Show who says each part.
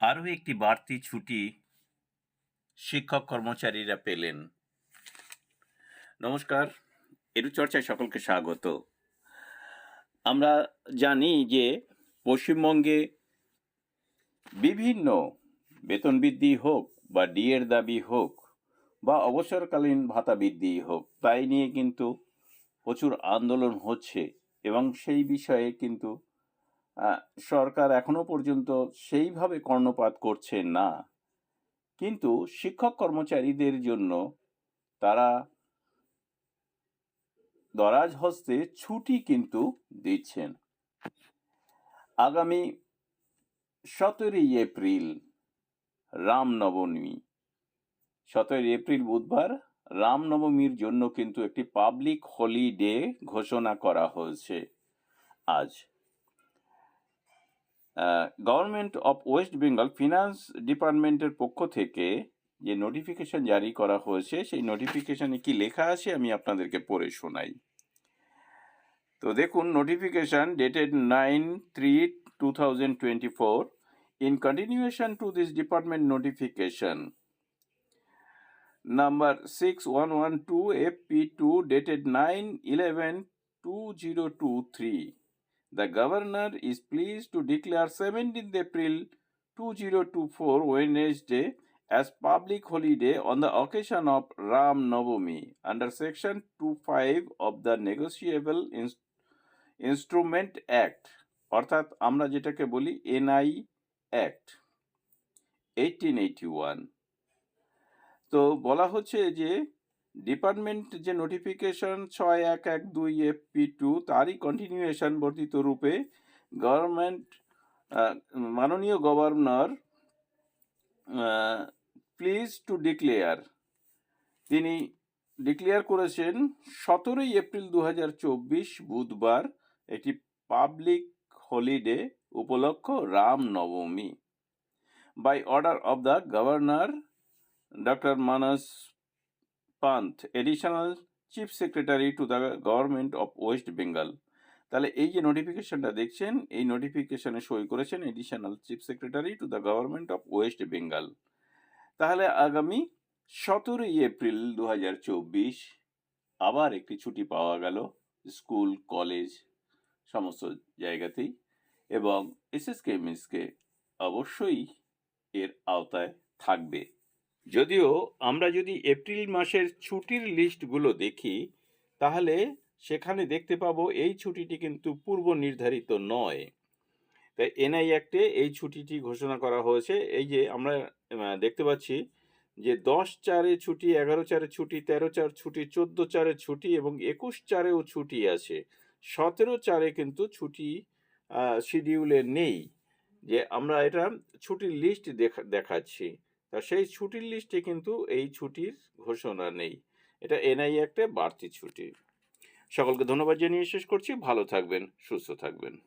Speaker 1: আরও একটি বাড়তি ছুটি শিক্ষক কর্মচারীরা পেলেন। নমস্কার এরু চর্চায় সকলকে স্বাগত। আমরা জানি যে পশ্চিমবঙ্গে বিভিন্ন বেতন বৃদ্ধি হোক বা ডিএর দাবি হোক বা অবসরকালীন ভাতা বৃদ্ধি হোক, তাই নিয়ে কিন্তু প্রচুর আন্দোলন হচ্ছে এবং সেই বিষয়ে কিন্তু সরকার এখনও পর্যন্ত সেইভাবে কর্ণপাত করছে না। কিন্তু শিক্ষক কর্মচারীদের জন্য তারা দরাজ হস্তে ছুটি কিন্তু দিচ্ছেন। আগামী সতেরোই এপ্রিল, রামনবমী। সতেরোই এপ্রিল বুধবার রামনবমীর জন্য কিন্তু একটি পাবলিক হলিডে ঘোষণা করা হয়েছে আজ। Government of West Bengal finance ডিপার্টমেন্টের পক্ষ থেকে যে নোটিফিকেশন জারি করা হয়েছে, সেই নোটিফিকেশনে কি লেখা আছে আমি আপনাদেরকে পড়ে শোনাই তো দেখুন notification dated nine three two thousand twenty four in continuation to this department notification number 6112 FP2 dated 9 11 2023. The governor is pleased to declare 17th April 2024 Wednesday as public holiday on the occasion of Ram Navami under section 25 of the Negotiable Ins- Instrument Act আমরা যেটাকে বলি NI act eighteen eighty one তো বলা হচ্ছে যে department যে notification ছয় এক এক দুই এফ পি টু, তারই কন্টিনিউয়েশন বর্ধিত রূপে গভর্নমেন্ট মাননীয় গভর্নর প্লিজ টু ডিক্লেয়ার তিনি ডিক্লেয়ার করেছেন, সতেরোই এপ্রিল দু হাজার চব্বিশ বুধবার একটি পাবলিক হলিডে উপলক্ষ রাম নবমী by order of the governor doctor Manas Pant, additional chief secretary to the government of West Bengal তাহলে এই যে নোটিফিকেশনটা দেখছেন এই নোটিফিকেশনে সই করেছেন additional chief secretary to the government of West Bengal তাহলে আগামী সতেরোই এপ্রিল দু হাজার চব্বিশ আবার একটি ছুটি পাওয়া গেল স্কুল কলেজ সমস্ত জায়গাতেই। এবং এসএসকে মিসকে অবশ্যই এর আওতায় থাকবে। যদিও আমরা যদি এপ্রিল মাসের ছুটির লিস্টগুলো দেখি, তাহলে সেখানে দেখতে পাবো এই ছুটিটি কিন্তু পূর্ব নির্ধারিত নয়। তাই এনআই অ্যাক্টে এই ছুটিটি ঘোষণা করা হয়েছে। এই যে আমরা দেখতে পাচ্ছি যে দশ চারে ছুটি, এগারো চারে ছুটি, তেরো চার ছুটি, চোদ্দ চারে ছুটি এবং একুশ চারেও ছুটি আছে। সতেরো চারে কিন্তু ছুটি শিডিউলে নেই। যে আমরা এটা ছুটির লিস্ট দেখা, দেখাচ্ছি। তা সেই ছুটির লিস্টে কিন্তু এই ছুটির ঘোষণা নেই। এটা এনআই একটা বাড়তি ছুটি। সকলকে ধন্যবাদ জানিয়ে শেষ করছি। ভালো থাকবেন, সুস্থ থাকবেন।